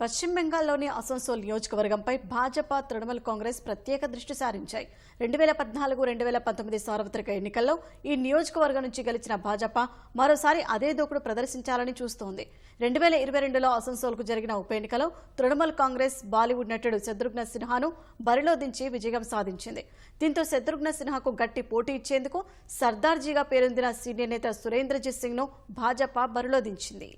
పశ్చిమ బెంగాల్లోని అసన్సోల్ నియోజకవర్గంపై భాజపా తృణమూల్ కాంగ్రెస్ ప్రత్యేక దృష్టి సారించాయి. రెండు వేల పద్నాలుగు రెండు వేల పంతొమ్మిది సార్వత్రిక ఎన్నికల్లో ఈ నియోజకవర్గం నుంచి గెలిచిన భాజపా మరోసారి అదే దూకుడు ప్రదర్శించాలని చూస్తోంది. రెండు వేల ఇరవై రెండులో అసన్సోల్కు జరిగిన ఉప ఎన్నికలో తృణమూల్ కాంగ్రెస్ బాలీవుడ్ నటుడు శత్రుఘ్న సిన్హాను బరిలో దించి విజయం సాధించింది. దీంతో శత్రుఘ్న సిన్హాకు గట్టి పోటీ ఇచ్చేందుకు సర్దార్జీగా పేరొందిన సీనియర్ నేత సురేంద్రజీత్ సింగ్ను భాజపా బరిలో దించింది.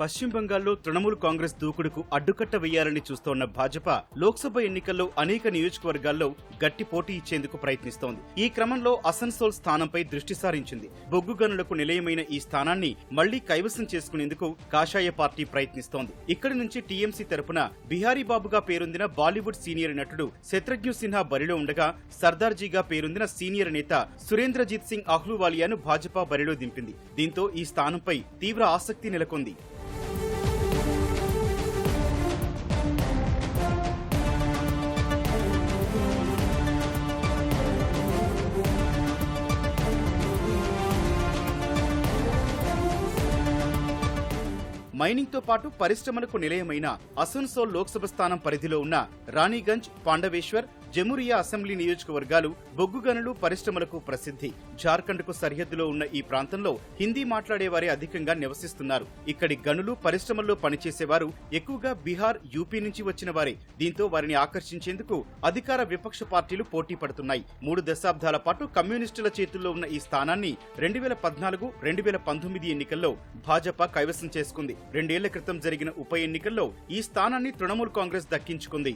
పశ్చిమ బంగాల్లో తృణమూల్ కాంగ్రెస్ దూకుడుకు అడ్డుకట్ట వేయాలని చూస్తోన్న భాజపా లోక్సభ ఎన్నికల్లో అనేక నియోజకవర్గాల్లో గట్టి పోటీ ఇచ్చేందుకు ప్రయత్నిస్తోంది. ఈ క్రమంలో అసన్సోల్ స్థానంపై దృష్టి సారించింది. బొగ్గు గనులకు నిలయమైన ఈ స్థానాన్ని మళ్ళీ కైవసం చేసుకునేందుకు కాషాయ పార్టీ ప్రయత్నిస్తోంది. ఇక్కడి నుంచి టీఎంసీ తరపున బిహారీ బాబుగా పేరొందిన బాలీవుడ్ సీనియర్ నటుడు శత్రుఘ్న సిన్హా బరిలో ఉండగా సర్దార్జీగా పేరొందిన సీనియర్ నేత సురేంద్రజీత్ సింగ్ అహ్లూవాలియాను భాజపా బరిలో దింపింది. దీంతో ఈ స్థానంపై తీవ్ర ఆసక్తి నెలకొంది. మైనింగ్తో పాటు పరిశ్రమలకు నిలయమైన అసన్సోల్ లోక్సభ స్థానం పరిధిలో ఉన్న రాణిగంజ్ పాండవేశ్వర్ జమురియా అసెంబ్లీ నియోజకవర్గాలు బొగ్గు గనులు పరిశ్రమలకు ప్రసిద్ధి. జార్ఖండ్కు సరిహద్దులో ఉన్న ఈ ప్రాంతంలో హిందీ మాట్లాడేవారే అధికంగా నివసిస్తున్నారు. ఇక్కడి గనులు పరిశ్రమల్లో పనిచేసేవారు ఎక్కువగా బీహార్ యూపీ నుంచి వచ్చిన వారే. దీంతో వారిని ఆకర్షించేందుకు అధికార విపక్ష పార్టీలు పోటీ పడుతున్నాయి. మూడు దశాబ్దాల పాటు కమ్యూనిస్టుల చేతుల్లో ఉన్న ఈ స్థానాన్ని రెండు వేల పద్నాలుగు రెండు వేల పంతొమ్మిది ఎన్నికల్లో భాజపా కైవసం చేసుకుంది. రెండేళ్ళ క్రితం జరిగిన ఉప ఎన్నికల్లో ఈ స్థానాన్ని తృణమూల్ కాంగ్రెస్ దక్కించుకుంది.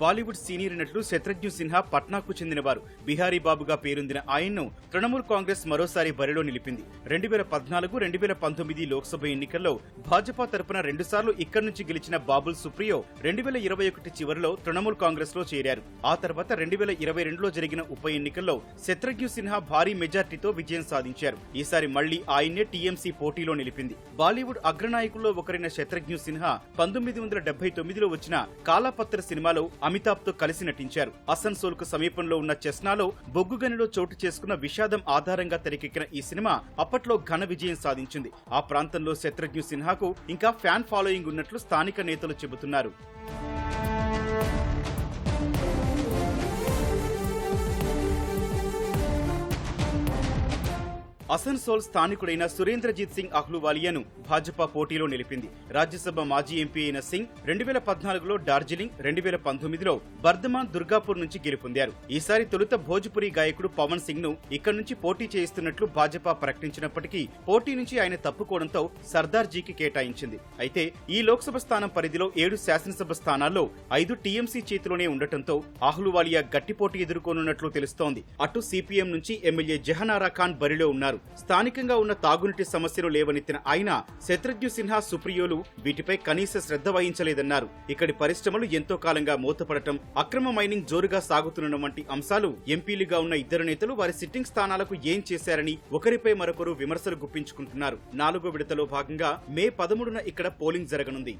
బాలీవుడ్ సీనియర్ నటుడు శత్రుఘ్న సిన్హా పట్నాకు చెందినవారు. బిహారీ బాబుగా పేరొందిన ఆయన్ను తృణమూల్ కాంగ్రెస్ మరోసారి బరిలో నిలిపింది. రెండు వేల పద్నాలుగు రెండు వేల పంతొమ్మిది లోక్సభ ఎన్నికల్లో భాజపా తరపున రెండుసార్లు ఇక్కడి నుంచి గెలిచిన బాబుల్ సుప్రియో రెండు వేల ఇరవై ఒకటి చివరిలో తృణమూల్ కాంగ్రెస్లో చేరారు. ఆ తర్వాత రెండు వేల ఇరవై రెండులో జరిగిన ఉప ఎన్నికల్లో శత్రుఘ్న సిన్హా భారీ మెజార్టీతో విజయం సాధించారు. ఈసారి మళ్ళీ ఆయన్నే టీఎంసీ పోటీలో నిలిపింది. బాలీవుడ్ అగ్రనాయకుల్లో ఒకరైన శత్రుఘ్న సిన్హా పంతొమ్మిది వందల డెబ్బై తొమ్మిదిలో వచ్చిన కాలాపత్ర సినిమాలో అమితాబ్తో కలిసి నటించారు. అసన్సోల్కు సమీపంలో ఉన్న చెస్నాలో బొగ్గుగనిలో చోటు చేసుకున్న విషాదం ఆధారంగా తెరకెక్కిన ఈ సినిమా అప్పట్లో ఘన విజయం సాధించింది. ఆ ప్రాంతంలో శత్రుఘ్న సిన్హాకు ఇంకా ఫ్యాన్ ఫాలోయింగ్ ఉన్నట్లు స్థానిక నేతలు చెబుతున్నారు. అసన్సోల్ స్థానికుడైన సురేంద్రజిత్ సింగ్ అహ్లూవాలియాను భాజపా పోటీలో నిలిపింది. రాజ్యసభ మాజీ ఎంపీ అయిన సింగ్ రెండు వేల పద్నాలుగులో డార్జిలింగ్ రెండు వేల పంతొమ్మిదిలో బర్ధమాన్ దుర్గాపూర్ నుంచి గెలుపొందారు. ఈసారి తొలుత భోజ్పురి గాయకుడు పవన్ సింగ్ను ఇక్కడి నుంచి పోటీ చేయిస్తున్నట్లు భాజపా ప్రకటించినప్పటికీ పోటీ నుంచి ఆయన తప్పుకోవడంతో సర్దార్జీకి కేటాయించింది. అయితే ఈ లోక్సభ స్థానం పరిధిలో ఏడు శాసనసభ స్థానాల్లో ఐదు టీఎంసీ చేతిలోనే ఉండటంతో అహ్లూవాలియా గట్టి పోటీ ఎదుర్కొనున్నట్లు తెలుస్తోంది. అటు సిపిఎం నుంచి ఎమ్మెల్యే జహనారా ఖాన్ బరిలో ఉన్నారు. స్థానికంగా ఉన్న తాగునీటి సమస్యలు లేవనెత్తిన ఆయన శత్రుఘ్న సిన్హా సుప్రియోలు వీటిపై కనీస శ్రద్ధ వహించలేదన్నారు. ఇక్కడి పరిశ్రమలు ఎంతో కాలంగా మూతపడటం అక్రమ మైనింగ్ జోరుగా సాగుతుండడం వంటి అంశాలు ఎంపీలుగా ఉన్న ఇద్దరు నేతలు వారి సిట్టింగ్ స్థానాలకు ఏం చేశారని ఒకరిపై మరొకరు విమర్శలు గుప్పించుకుంటున్నారు. నాలుగో విడతలో భాగంగా మే పదమూడున ఇక్కడ పోలింగ్ జరగనుంది.